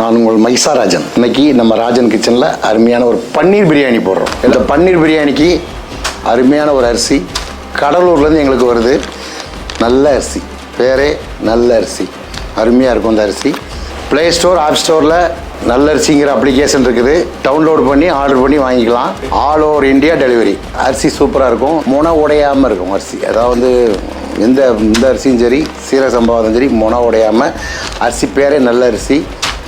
நான் உங்கள் மைசாராஜன் இன்னைக்கு நம்ம ராஜன் கிச்சனில் அருமையான ஒரு பன்னீர் பிரியாணி போடுறோம். இந்த பன்னீர் பிரியாணிக்கு அருமையான ஒரு அரிசி கடலூர்லேருந்து எங்களுக்கு வருது. நல்ல அரிசி. பேரே நல்ல அரிசி. அருமையாக இருக்கும் அந்த அரிசி. ப்ளே ஸ்டோர் ஆப் ஸ்டோரில் நல்ல அரிசிங்கிற அப்ளிகேஷன் இருக்குது. டவுன்லோட் பண்ணி ஆர்டர் பண்ணி வாங்கிக்கலாம். ஆல் ஓவர் இந்தியா டெலிவரி அரிசி சூப்பராக இருக்கும். முனை உடையாமல் இருக்கும் அரிசி. அதாவது எந்த இந்த அரிசியும் சரி சீரக சம்பாவதும் சரி முனை உடையாமல் அரிசி பேரே நல்ல அரிசி.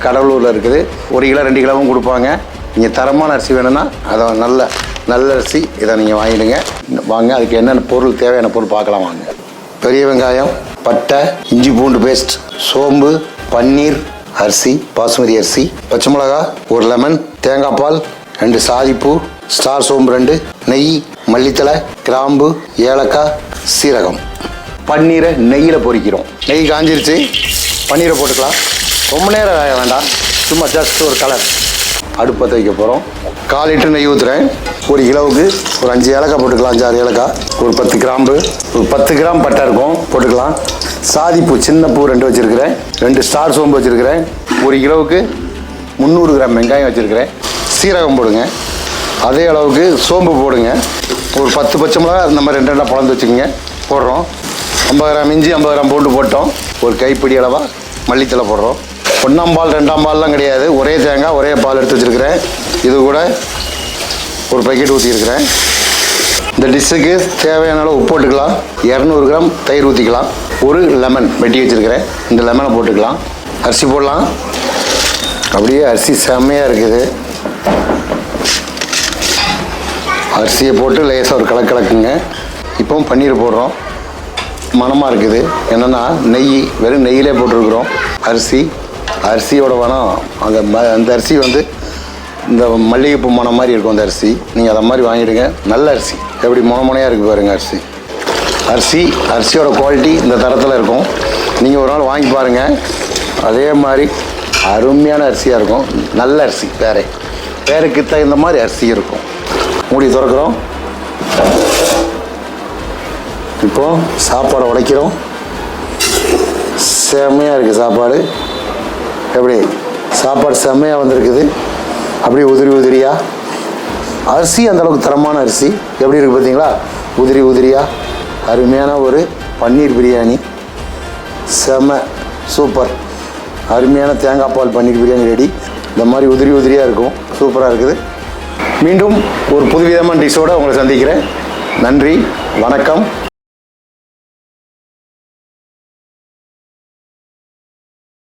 கடலூரில் இருக்குது. ஒரு கிலோ ரெண்டு கிலோவும் கொடுப்பாங்க. நீங்கள் தரமான அரிசி வேணும்னா அதை நல்ல நல்ல அரிசி இதை நீங்கள் வாங்கிடுங்க. வாங்க அதுக்கு என்னென்ன பொருள் தேவையான பொருள் பார்க்கலாம் வாங்க. பெரிய வெங்காயம் பட்டை இஞ்சி பூண்டு பேஸ்ட் சோம்பு பன்னீர் அரிசி பாசுமதி அரிசி பச்சை மிளகா ஒரு லெமன் தேங்காய் பால் ரெண்டு சாதிப்பூ ஸ்டார் சோம்பு ரெண்டு நெய் மல்லித்தலை கிராம்பு ஏலக்காய் சீரகம். பன்னீரை நெய்யில் பொரிக்கிறோம். நெய் காஞ்சிருச்சு. பன்னீரை போட்டுக்கலாம். ரொம்ப நேரம் வேக வேண்டாம். சும்மா ஜஸ்ட் ஒரு கலர். அடுப்பை வைக்க போகிறோம் கால் லிட்டர் நெய் ஊற்றுறேன் ஒரு கிலோவுக்கு ஒரு அஞ்சு ஏலக்காய் போட்டுக்கலாம். அஞ்சு ஆறு ஏலக்காய். ஒரு பத்து கிராம்பு. ஒரு பத்து கிராம் பட்டை இருக்கும். போட்டுக்கலாம். சாதிப்பூ சின்ன பூ ரெண்டு வச்சுருக்கிறேன். ரெண்டு ஸ்டார் சோம்பு வச்சுருக்கிறேன். ஒரு கிலோவுக்கு முந்நூறு கிராம் வெங்காயம் வச்சுருக்கிறேன். சீரகம் போடுங்க. அதே அளவுக்கு சோம்பு போடுங்க. ஒரு பத்து பச்சை மிளகா இந்த மாதிரி ரெண்டு ரெண்டாக பழந்து வச்சுக்கோங்க. போடுறோம். ஐம்பது கிராம் இஞ்சி ஐம்பது கிராம் பூண்டு போட்டோம். ஒரு கைப்பிடி அளவாக மல்லித்தலை போடுறோம். ஒன்றாம் பால் ரெண்டாம் பால்லாம் கிடையாது. ஒரே தேங்காய் ஒரே பால் எடுத்து வச்சுருக்கிறேன். இது கூட ஒரு பக்கெட் ஊற்றிருக்கிறேன் இந்த டிஷ்ஷுக்கு தேவையான அளவு உப்பு போட்டுக்கலாம். இரநூறு கிராம் தயிர் ஊற்றிக்கலாம் ஒரு லெமன் வெட்டி வச்சுருக்கிறேன். இந்த லெமனை போட்டுக்கலாம். அரிசி போடலாம். அப்படியே அரிசி செம்மையாக இருக்குது. அரிசியை போட்டு லேசாக ஒரு கலக்கு கலக்குங்க. பன்னீர் போடுறோம். மணமாக இருக்குது. என்னென்னா நெய் வெறும் நெய்யிலே போட்டிருக்கிறோம். அரிசி அரிசியோட வனம் அந்த ம அந்த அரிசி வந்து இந்த மல்லிகைப்பூ மனம் மாதிரி இருக்கும் அந்த அரிசி. நீங்கள் அதை மாதிரி வாங்கிடுங்க. நல்ல அரிசி. எப்படி முனமுனையாக இருக்குது பாருங்கள் அரிசி. அரிசி அரிசியோட குவாலிட்டி இந்த தரத்தில் இருக்கும். நீங்கள் ஒரு நாள் வாங்கி பாருங்கள் அதே மாதிரி அருமையான அரிசியாக இருக்கும். நல்ல அரிசி வேறு பேருக்கு தகுந்த மாதிரி அரிசி இருக்கும். மூடி திறக்கிறோம். இப்போ சாப்பாடை உடைக்கிறோம். செம்மையாக இருக்குது சாப்பாடு. எப்படி சாப்பாடு செம்மையாக வந்திருக்குது. அப்படியே உதிரி உதிரியா? அரிசி அந்தளவுக்கு தரமான அரிசி. எப்படி இருக்குது பார்த்தீங்களா? உதிரி உதிரியா? அருமையான ஒரு பன்னீர் பிரியாணி. செம சூப்பர். அருமையான தேங்காய் பால் பன்னீர் பிரியாணி ரெடி இந்த மாதிரி உதிரி உதிரியாக இருக்கும். சூப்பராக இருக்குது. மீண்டும் ஒரு புதுவிதமான டிஷ்ஷோடு உங்களை சந்திக்கிறேன். நன்றி. வணக்கம்.